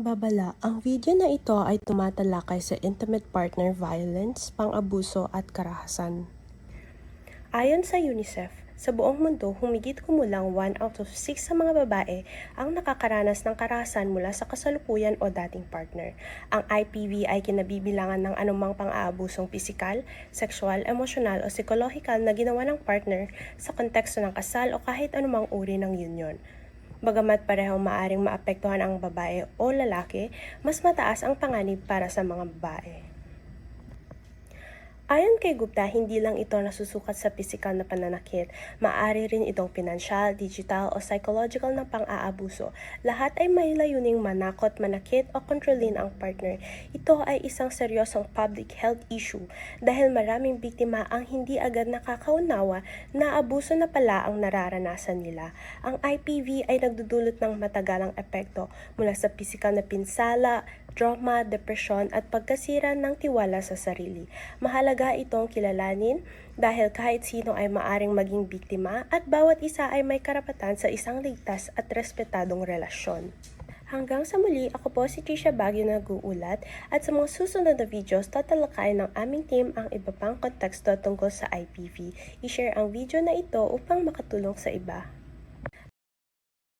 Babala, ang video na ito ay tumatalakay sa intimate partner violence, pang-abuso at karahasan. Ayon sa UNICEF, sa buong mundo, humigit kumulang 1 out of 6 sa mga babae ang nakakaranas ng karahasan mula sa kasalukuyan o dating partner. Ang IPV ay kinabibilangan ng anumang pang-aabusong pisikal, sexual, emosyonal o psikolohikal na ginawa ng partner sa konteksto ng kasal o kahit anumang uri ng union. Bagamat parehong maaring maapektuhan ang babae o lalaki, mas mataas ang panganib para sa mga babae. Ayon kay Gupta, hindi lang ito nasusukat sa pisikal na pananakit, maaari rin itong pinansyal, digital o psychological na pang-aabuso. Lahat ay may layuning manakot, manakit o kontrolin ang partner. Ito ay isang seryosong public health issue dahil maraming biktima ang hindi agad nakakaunawa na abuso na pala ang nararanasan nila. Ang IPV ay nagdudulot ng matagalang epekto mula sa pisikal na pinsala, trauma, depresyon at pagkasira ng tiwala sa sarili. Mahalaga itong kilalanin dahil kahit sino ay maaring maging biktima at bawat isa ay may karapatan sa isang ligtas at respetadong relasyon. Hanggang sa muli, ako po si Trisha Baguio na nag-uulat at sa mga susunod na videos, tatalakayin ng aming team ang iba pang konteksto tungkol sa IPV. I-share ang video na ito upang makatulong sa iba.